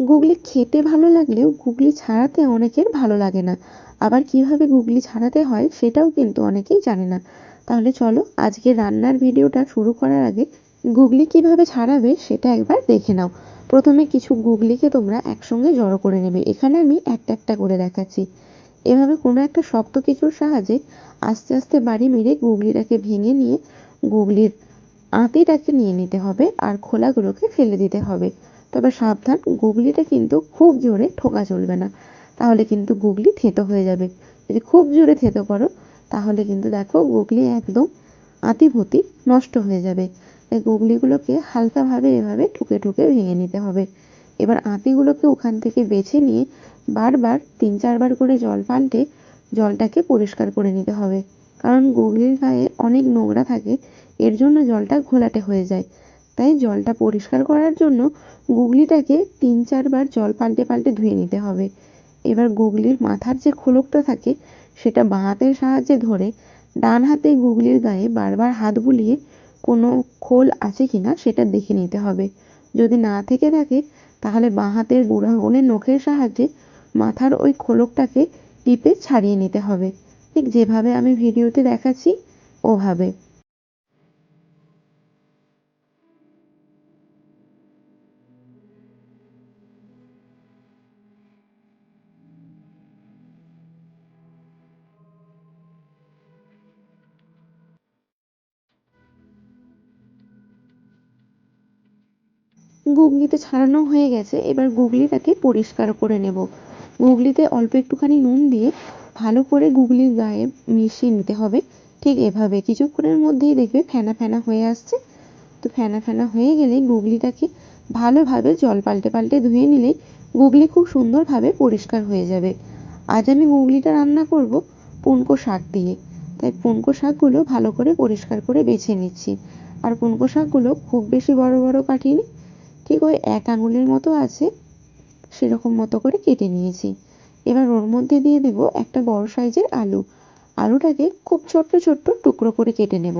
গুগলি খেতে ভালো লাগলেও গুগলি ছাড়াতে অনেকের ভালো লাগে না। আবার কীভাবে গুগলি ছাড়াতে হয় সেটাও কিন্তু অনেকেই জানে না। তাহলে চলো আজকে রান্নার ভিডিওটা শুরু করার আগে গুগলি কীভাবে ছাড়াবে সেটা একবার দেখে নাও। প্রথমে কিছু গুগলিকে তোমরা একসঙ্গে জড়ো করে নেবে। এখানে আমি একটা একটা করে দেখাচ্ছি। এভাবে কোনো একটা শক্ত কিছুর সাহায্যে আস্তে আস্তে বাড়ি মেরে গুগলিটাকে ভেঙে নিয়ে গুগলির আঁতিটাকে নিয়ে নিতে হবে আর খোলাগুলোকে ফেলে দিতে হবে। তবে সাবধান, গুগলিটা কিন্তু খুব জোরে ঠোকা চলবে না। তাহলে কিন্তু গুগলি থেতো হয়ে যাবে। যদি খুব জোরে থেতো করো, তাহলে কিন্তু দেখো গুগলি একদম আঁতিভুতি নষ্ট হয়ে যাবে। তাই গুগলিগুলোকে হালকাভাবে এভাবে ঠুকে ঠুকে ভেঙে নিতে হবে। এবার আঁতিগুলোকে ওখান থেকে বেছে নিয়ে বারবার তিন চারবার করে জল পাল্টে জলটাকে পরিষ্কার করে নিতে হবে। কারণ গুগলির গায়ে অনেক নোংরা থাকে, এর জন্য জলটা ঘোলাটে হয়ে যায়। তাই জলটা পরিষ্কার করার জন্য গুগলিটাকে তিন চারবার জল পাল্টে পাল্টে ধুয়ে নিতে হবে। এবার গুগলির মাথার যে খোলকটা থাকে, সেটা বাঁ হাতের সাহায্যে ধরে ডান হাতে গুগলির গায়ে বারবার হাত বুলিয়ে কোনো খোল আছে কিনা সেটা দেখে নিতে হবে। যদি না থেকে থাকে, তাহলে বাঁ হাতের বুড়ো নখের সাহায্যে মাথার ওই খোলকটাকে টিপে ছাড়িয়ে নিতে হবে। ঠিক যেভাবে আমি ভিডিওতে দেখাচ্ছি, ওভাবে। গুগলিতে ছাড়ানো হয়ে গেছে, এবার গুগলিটাকে পরিষ্কার করে নেব। গুগলিতে অল্প একটুখানি নুন দিয়ে ভালো করে গুগলির গায়ে মিশিয়ে নিতে হবে। ঠিক এভাবে, কিছুক্ষণের মধ্যেই দেখবে ফেনা ফেনা হয়ে আসছে। তো ফেনা ফেনা হয়ে গেলে গুগলিটাকে ভালোভাবে জল পাল্টে পাল্টে ধুয়ে নিলেই গুগলি খুব সুন্দরভাবে পরিষ্কার হয়ে যাবে। আজ আমি গুগলিটা রান্না করব পুনকো শাক দিয়ে। তাই পুনকো শাকগুলো ভালো করে পরিষ্কার করে বেছে নিচ্ছি। আর পুনকো শাকগুলো খুব বেশি বড় বড় কাটিনি ঠিক ওই এক আঙুলের মতো আছে, সেরকম মতো করে কেটে নিয়েছি। এবার ওর মধ্যে দিয়ে দেবো একটা বড় সাইজের আলু। আলুটাকে খুব ছোট্ট ছোট্ট টুকরো করে কেটে নেব।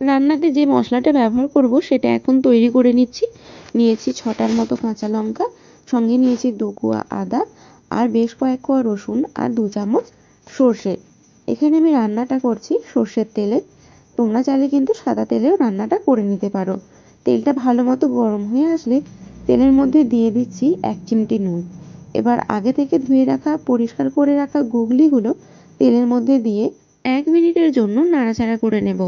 রান্নাতে যে মশলাটা ব্যবহার করব, সেটা এখন তৈরি করে নিচ্ছি। নিয়েছি ছটার মতো কাঁচা লঙ্কা, সঙ্গে নিয়েছি দু কোয়া আদা আর বেশ কয়েক কোয়া রসুন আর দু চামচ সর্ষে। এখানে আমি রান্নাটা করছি সর্ষের তেলে। তোমরা চাইলে কিন্তু সাদা তেলেও রান্নাটা করে নিতে পারো। তেলটা ভালো মতো গরম হয়ে আসলে তেলের মধ্যে দিয়ে দিচ্ছি এক চিমটি নুন। এবার আগে থেকে ধুয়ে রাখা, পরিষ্কার করে রাখা গুগলিগুলো তেলের মধ্যে দিয়ে এক মিনিটের জন্য নাড়াচাড়া করে নেব।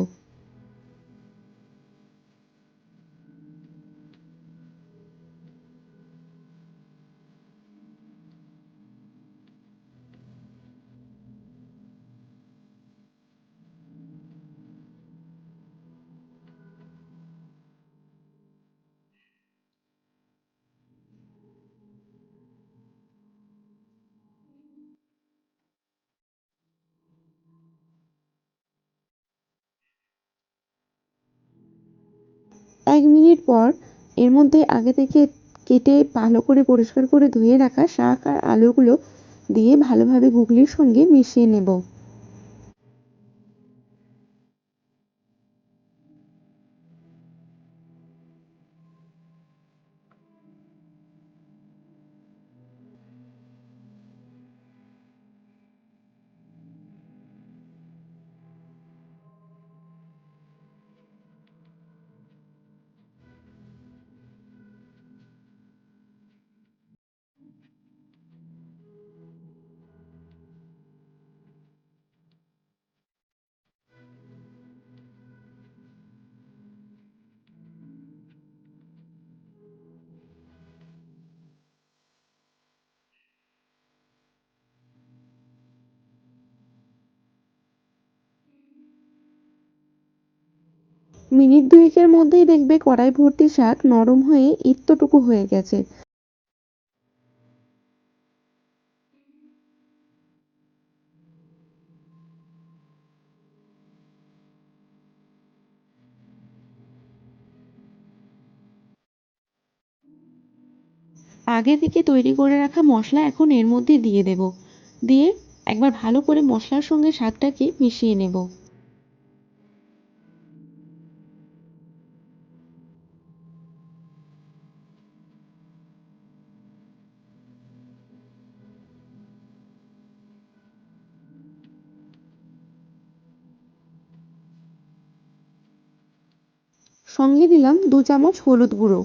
এক মিনিট পর এর মধ্যে আগে থেকে কেটে ভালো করে পরিষ্কার করে ধুয়ে রাখা শাক আর আলুগুলো দিয়ে ভালোভাবে গুগলির সঙ্গে মিশিয়ে নেব। মিনিট দুয়েকের মধ্যেই দেখবে কড়াই ভর্তি শাক নরম হয়ে ইত্যটুকু হয়ে গেছে। আগে থেকে তৈরি করে রাখা মশলা এখন এর মধ্যে দিয়ে দেব। দিয়ে একবার ভালো করে মশলার সঙ্গে শাকটাকে মিশিয়ে নেব। সঙ্গে দিলাম দু চামচ হলুদ গুঁড়ো।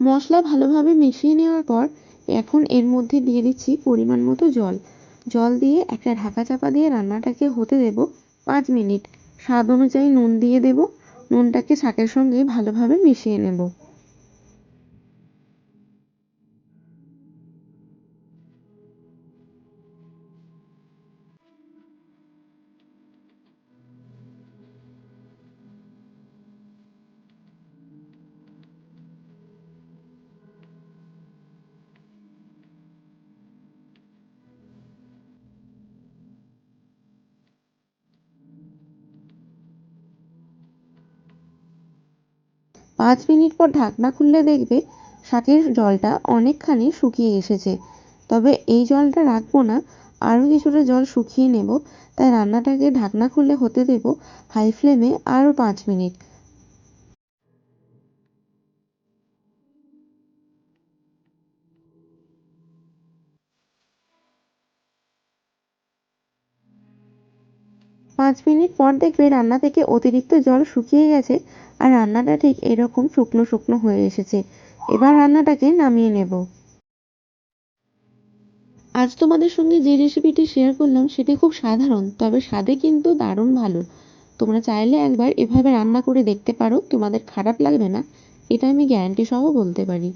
মশলা ভালোভাবে মিশিয়ে নেওয়ার পর এখন এর মধ্যে দিয়ে দিচ্ছি পরিমাণ মতো জল। জল দিয়ে একটা ঢাকা চাপা দিয়ে রান্নাটাকে হতে দেব পাঁচ মিনিট। স্বাদ অনুযায়ী নুন দিয়ে দেব। নুনটাকে শাকের সঙ্গে ভালোভাবে মিশিয়ে নেব। পাঁচ মিনিট পর ঢাকনা খুললে দেখবে শাকের জলটা অনেকখানি শুকিয়ে এসেছে। তবে এই জলটা রাখব না, আরও কিছুটা জল শুকিয়ে নেব, তাই রান্নাটাকে ঢাকনা খুলে হতে দেব হাই ফ্লেমে আরও পাঁচ মিনিট। পাঁচ মিনিট পর দেখবে রান্না থেকে অতিরিক্ত জল শুকিয়ে গেছে, আর রান্নাটা ঠিক এরকম শুকনো শুকনো হয়ে এসেছে। এবার রান্নাটাকে নামিয়ে নেব। আজ তোমাদের সঙ্গে যে রেসিপিটি শেয়ার করলাম, সেটি খুব সাধারণ, তবে স্বাদে কিন্তু দারুণ ভালো। তোমরা চাইলে একবার এভাবে রান্না করে দেখতে পারো, তোমাদের খারাপ লাগবে না, এটা আমি গ্যারান্টি সহ বলতে পারি।